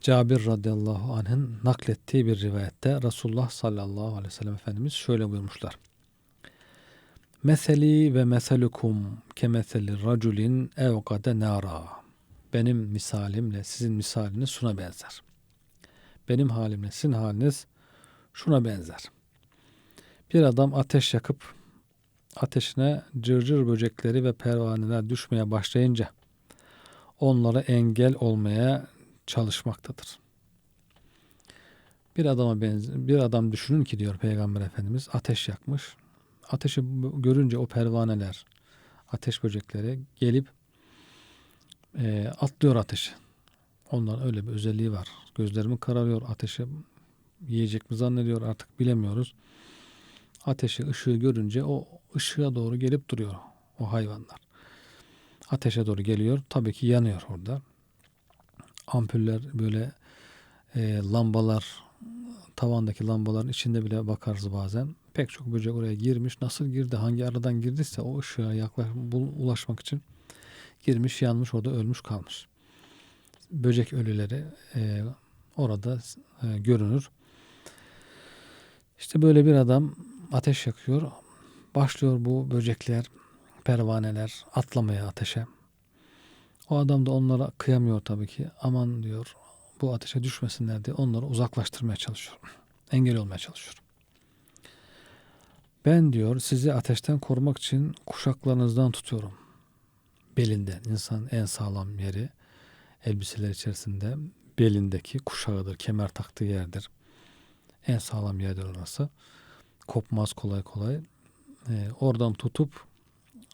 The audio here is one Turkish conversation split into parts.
Cabir radıyallahu anh'ın naklettiği bir rivayette Resulullah sallallahu aleyhi ve sellem Efendimiz şöyle buyurmuşlar. Meseli ve meselukum kemeseli raculin evgade nara. Benim misalimle sizin misaliniz şuna benzer. Benim halimle sizin haliniz şuna benzer. Bir adam ateş yakıp ateşine cırcır böcekleri ve pervaneler düşmeye başlayınca onlara engel olmaya çalışmaktadır. Bir adama benzer, bir adam düşünün ki diyor Peygamber Efendimiz ateş yakmış. Ateşi görünce o pervaneler, ateş böcekleri gelip e, atlıyor ateşi. Onların öyle bir özelliği var. Gözlerimi kararıyor ateşi yiyecek mi zannediyor artık bilemiyoruz. Ateşi, ışığı görünce o ışığa doğru gelip duruyor o hayvanlar. Ateşe doğru geliyor. Tabii ki yanıyor orada. Ampuller böyle e, lambalar tavandaki lambaların içinde bile bakarız bazen. Pek çok böcek oraya girmiş. Nasıl girdi, hangi aradan girdiyse o ışığa yaklaş, ulaşmak için girmiş, yanmış, orada ölmüş kalmış. Böcek ölüleri e, orada e, görünür. İşte böyle bir adam ateş yakıyor. Başlıyor bu böcekler, pervaneler atlamaya ateşe. O adam da onlara kıyamıyor tabii ki. Aman diyor bu ateşe düşmesinler diye onları uzaklaştırmaya çalışıyor. Engel olmaya çalışıyor. Ben diyor sizi ateşten korumak için kuşaklarınızdan tutuyorum. Belinden insan en sağlam yeri elbiseler içerisinde belindeki kuşağıdır, kemer taktığı yerdir. En sağlam yerdir orası. Kopmaz kolay kolay. Ee, oradan tutup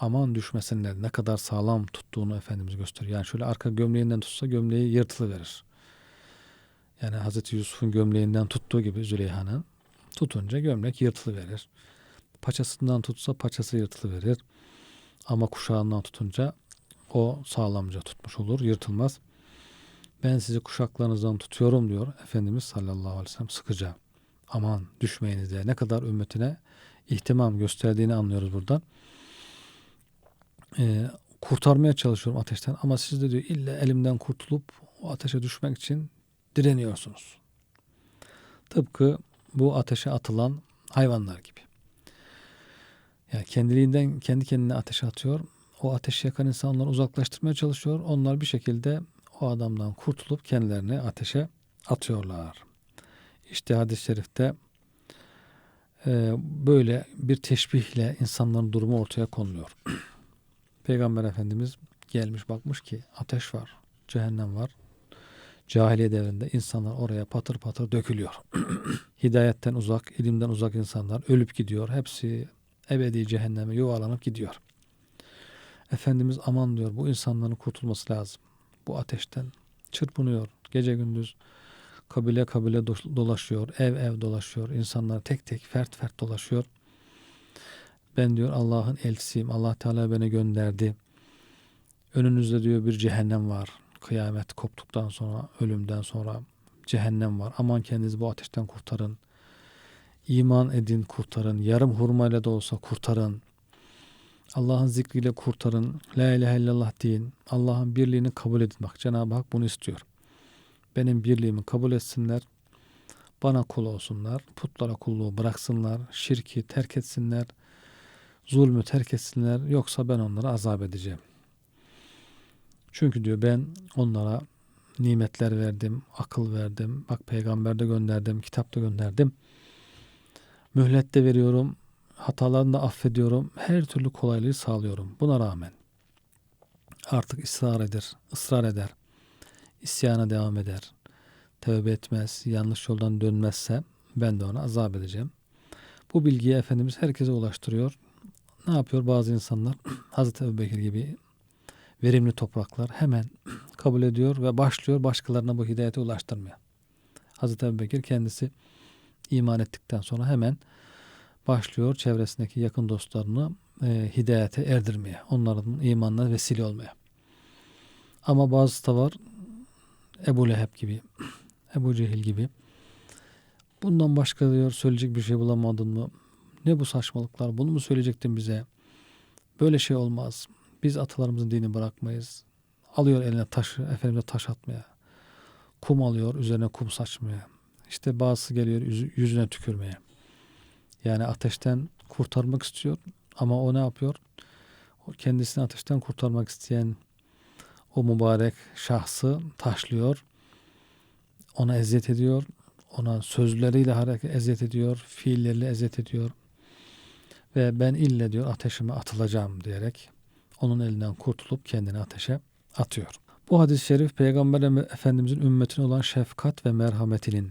aman düşmesinler ne kadar sağlam tuttuğunu Efendimiz gösteriyor. Yani şöyle arka gömleğinden tutsa gömleği yırtılıverir. Yani Hazreti Yusuf'un gömleğinden tuttuğu gibi Züleyha'nın tutunca gömlek yırtılıverir. Paçasından tutsa paçası yırtılıverir. Ama kuşağından tutunca o sağlamca tutmuş olur, yırtılmaz. Ben sizi kuşaklarınızdan tutuyorum diyor Efendimiz sallallahu aleyhi ve sellem sıkıca. Aman düşmeyiniz diye ne kadar ümmetine ihtimam gösterdiğini anlıyoruz buradan. Ee, kurtarmaya çalışıyorum ateşten ama siz de diyor illa elimden kurtulup o ateşe düşmek için direniyorsunuz. Tıpkı bu ateşe atılan hayvanlar gibi. Yani kendiliğinden kendi kendine ateşe atıyor. O ateşi yakan insanları uzaklaştırmaya çalışıyor. Onlar bir şekilde o adamdan kurtulup kendilerini ateşe atıyorlar. İşte hadis-i şerifte e, böyle bir teşbihle insanların durumu ortaya konuluyor. Peygamber Efendimiz gelmiş bakmış ki ateş var, cehennem var. Cahiliye devrinde insanlar oraya patır patır dökülüyor. Hidayetten uzak, ilimden uzak insanlar ölüp gidiyor. Hepsi ebedi cehenneme yuvarlanıp gidiyor. Efendimiz aman diyor bu insanların kurtulması lazım. Bu ateşten çırpınıyor. Gece gündüz kabile kabile dolaşıyor. Ev ev dolaşıyor. İnsanlar tek tek fert fert dolaşıyor. Ben diyor Allah'ın elçisiyim. Allah Teala beni gönderdi. Önünüzde diyor bir cehennem var. Kıyamet koptuktan sonra, ölümden sonra cehennem var. Aman kendinizi bu ateşten kurtarın. İman edin, kurtarın. Yarım hurmayla da olsa kurtarın. Allah'ın zikriyle kurtarın. La ilahe illallah deyin. Allah'ın birliğini kabul edin. Bak Cenab-ı Hak bunu istiyor. Benim birliğimi kabul etsinler. Bana kul olsunlar. Putlara kulluğu bıraksınlar. Şirki terk etsinler. Zulmü terk etsinler. Yoksa ben onları azap edeceğim. Çünkü diyor ben onlara nimetler verdim, akıl verdim. Bak peygamber de gönderdim, kitap da gönderdim. Mühlet de veriyorum, hatalarını da affediyorum. Her türlü kolaylığı sağlıyorum. Buna rağmen artık ısrar eder, ısrar eder. İsyana devam eder. Tövbe etmez, yanlış yoldan dönmezse ben de ona azap edeceğim. Bu bilgiyi Efendimiz herkese ulaştırıyor. Ne yapıyor bazı insanlar? Hazreti Ebubekir gibi verimli topraklar hemen kabul ediyor ve başlıyor başkalarına bu hidayete ulaştırmaya. Hazreti Ebubekir kendisi iman ettikten sonra hemen başlıyor çevresindeki yakın dostlarını e, hidayete erdirmeye, onların imanına vesile olmaya. Ama bazı da var Ebu Leheb gibi, Ebu Cehil gibi. Bundan başka diyor söyleyecek bir şey bulamadın mı? Ne bu saçmalıklar? Bunu mu söyleyecektin bize? Böyle şey olmaz. Biz atalarımızın dini bırakmayız. Alıyor eline taşı, Efendimiz'e taş atmaya. kum alıyor üzerine kum saçmaya. İşte bazısı geliyor yüzü- yüzüne tükürmeye. Yani ateşten kurtarmak istiyor ama o ne yapıyor? O kendisini ateşten kurtarmak isteyen o mübarek şahsı taşlıyor. Ona eziyet ediyor. Ona sözleriyle hareket eziyet ediyor. Fiilleriyle eziyet ediyor. Ve ben ille diyor ateşime atılacağım diyerek onun elinden kurtulup kendini ateşe atıyor. Bu hadis-i şerif Peygamber Efendimizin ümmetine olan şefkat ve merhametinin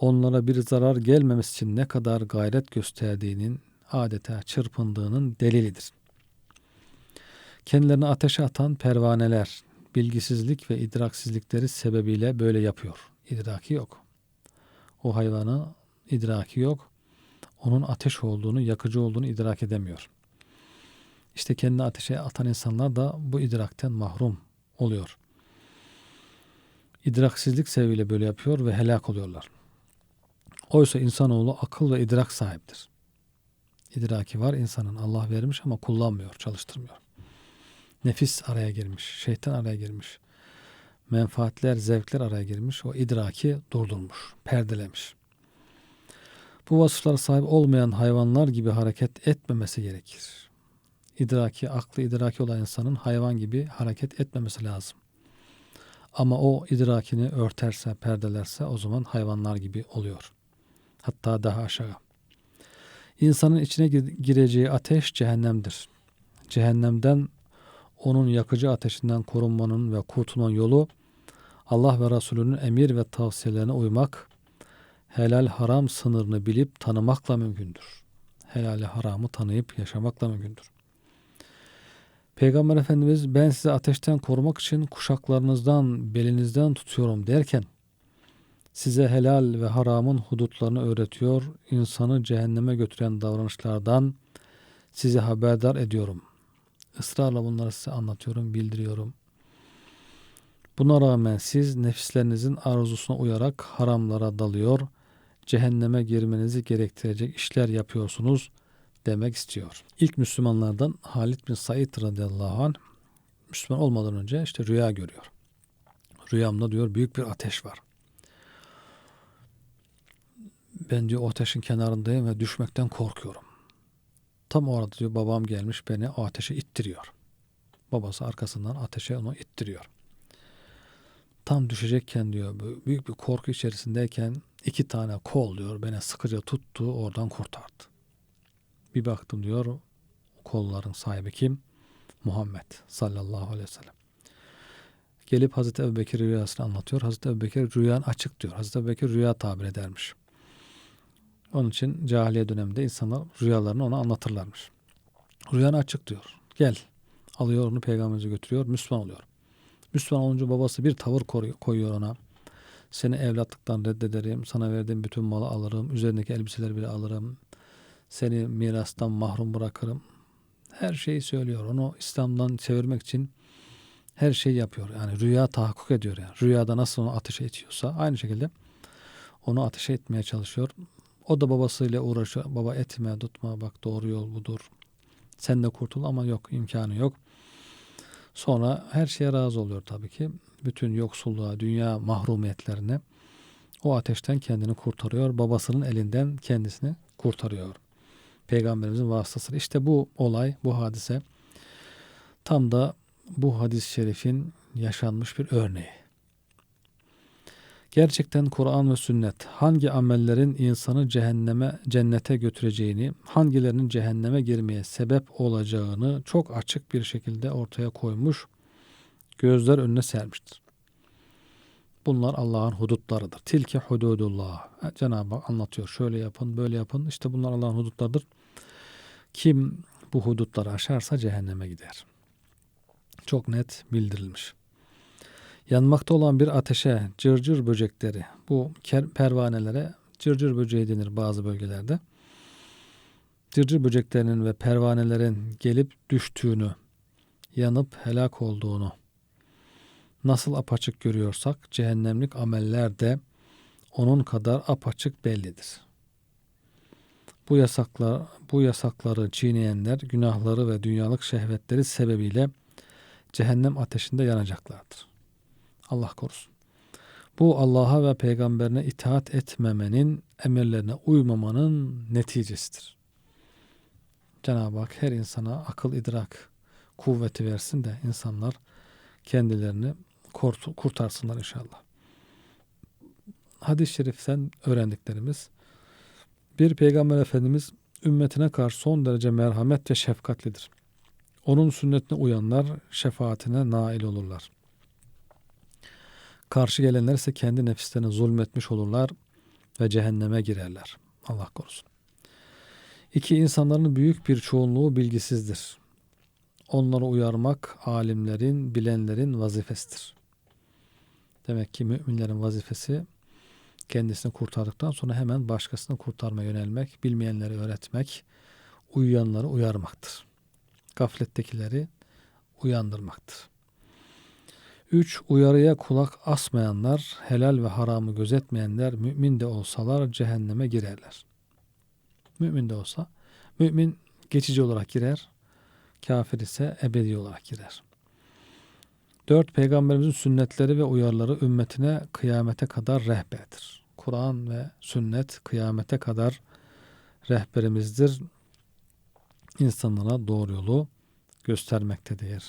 onlara bir zarar gelmemesi için ne kadar gayret gösterdiğinin adeta çırpındığının delilidir. Kendilerini ateşe atan pervaneler bilgisizlik ve idraksizlikleri sebebiyle böyle yapıyor. İdraki yok. O hayvanı idraki yok. Onun ateş olduğunu, yakıcı olduğunu idrak edemiyor. İşte kendini ateşe atan insanlar da bu idrakten mahrum oluyor. İdraksizlik sebebiyle böyle yapıyor ve helak oluyorlar. Oysa insanoğlu akıl ve idrak sahiptir. İdraki var insanın Allah vermiş ama kullanmıyor, çalıştırmıyor. Nefis araya girmiş, şeytan araya girmiş. Menfaatler, zevkler araya girmiş. O idraki durdurmuş, perdelemiş. Bu vasıflara sahip olmayan hayvanlar gibi hareket etmemesi gerekir. İdraki, aklı idraki olan insanın hayvan gibi hareket etmemesi lazım. Ama o idrakini örterse, perdelerse o zaman hayvanlar gibi oluyor. Hatta daha aşağı. İnsanın içine gireceği ateş cehennemdir. Cehennemden onun yakıcı ateşinden korunmanın ve kurtulmanın yolu Allah ve Resulünün emir ve tavsiyelerine uymak, helal haram sınırını bilip tanımakla mümkündür. Helali haramı tanıyıp yaşamakla mümkündür. Peygamber Efendimiz ben sizi ateşten korumak için kuşaklarınızdan, belinizden tutuyorum derken size helal ve haramın hudutlarını öğretiyor, insanı cehenneme götüren davranışlardan sizi haberdar ediyorum. Israrla bunları size anlatıyorum, bildiriyorum. Buna rağmen siz nefislerinizin arzusuna uyarak haramlara dalıyor, cehenneme girmenizi gerektirecek işler yapıyorsunuz demek istiyor. İlk Müslümanlardan Halid bin Said radıyallahu anh Müslüman olmadan önce işte rüya görüyor. Rüyamda diyor büyük bir ateş var. Ben diyor o ateşin kenarındayım ve düşmekten korkuyorum. Tam o arada diyor babam gelmiş beni o ateşe ittiriyor. Babası arkasından ateşe onu ittiriyor. Tam düşecekken diyor büyük bir korku içerisindeyken iki tane kol diyor beni sıkıca tuttu oradan kurtardı. Bir baktım diyor kolların sahibi kim? Muhammed sallallahu aleyhi ve sellem. Gelip Hazreti Ebubekir rüyasını anlatıyor. Hazreti Ebubekir rüyan açık diyor. Hazreti Ebubekir rüya tabir edermiş. Onun için cahiliye döneminde insanlar rüyalarını ona anlatırlarmış. Rüyan açık diyor. Gel. Alıyor onu peygamberimize götürüyor. Müslüman oluyor. Müslüman olunca babası bir tavır koyuyor ona. Seni evlatlıktan reddederim. Sana verdiğim bütün malı alırım. Üzerindeki elbiseleri bile alırım. Seni mirastan mahrum bırakırım. Her şeyi söylüyor. Onu İslam'dan çevirmek için her şeyi yapıyor. Yani rüya tahakkuk ediyor yani. Rüyada nasıl onu ateşe itiyorsa aynı şekilde onu ateşe etmeye çalışıyor. O da babasıyla uğraşıyor. Baba etme, tutma, bak doğru yol budur. Sen de kurtul ama yok, imkanı yok. Sonra her şeye razı oluyor tabii ki. Bütün yoksulluğa, dünya mahrumiyetlerine o ateşten kendini kurtarıyor. Babasının elinden kendisini kurtarıyor. Peygamberimizin vasıtasıyla. İşte bu olay, bu hadise tam da bu hadis-i şerifin yaşanmış bir örneği. Gerçekten Kur'an ve sünnet hangi amellerin insanı cehenneme, cennete götüreceğini, hangilerinin cehenneme girmeye sebep olacağını çok açık bir şekilde ortaya koymuş, gözler önüne sermiştir. Bunlar Allah'ın hudutlarıdır. Tilke hududullah. Cenab-ı Hak anlatıyor. Şöyle yapın, böyle yapın. İşte bunlar Allah'ın hudutlarıdır. Kim bu hudutları aşarsa cehenneme gider. Çok net bildirilmiş. Yanmakta olan bir ateşe cırcır böcekleri, bu pervanelere cırcır böceği denir bazı bölgelerde. Cırcır böceklerinin ve pervanelerin gelip düştüğünü, yanıp helak olduğunu nasıl apaçık görüyorsak cehennemlik ameller de onun kadar apaçık bellidir. Bu yasaklar, bu yasakları çiğneyenler günahları ve dünyalık şehvetleri sebebiyle cehennem ateşinde yanacaklardır. Allah korusun. Bu Allah'a ve peygamberine itaat etmemenin, emirlerine uymamanın neticesidir. Cenab-ı Hak her insana akıl, idrak, kuvveti versin de insanlar kendilerini kurt- kurtarsınlar inşallah. Hadis-i şeriften öğrendiklerimiz bir peygamber efendimiz ümmetine karşı son derece merhamet ve şefkatlidir. Onun sünnetine uyanlar şefaatine nail olurlar. Karşı gelenler ise kendi nefislerine zulmetmiş olurlar ve cehenneme girerler. Allah korusun. İki insanların büyük bir çoğunluğu bilgisizdir. Onları uyarmak alimlerin, bilenlerin vazifesidir. Demek ki müminlerin vazifesi kendisini kurtardıktan sonra hemen başkasını kurtarmaya yönelmek, bilmeyenleri öğretmek, uyuyanları uyarmaktır. Gaflettekileri uyandırmaktır. 3. Uyarıya kulak asmayanlar, helal ve haramı gözetmeyenler mümin de olsalar cehenneme girerler. Mümin de olsa, mümin geçici olarak girer, kafir ise ebedi olarak girer. 4. Peygamberimizin sünnetleri ve uyarıları ümmetine kıyamete kadar rehberdir. Kur'an ve sünnet kıyamete kadar rehberimizdir. İnsanlara doğru yolu göstermektedir.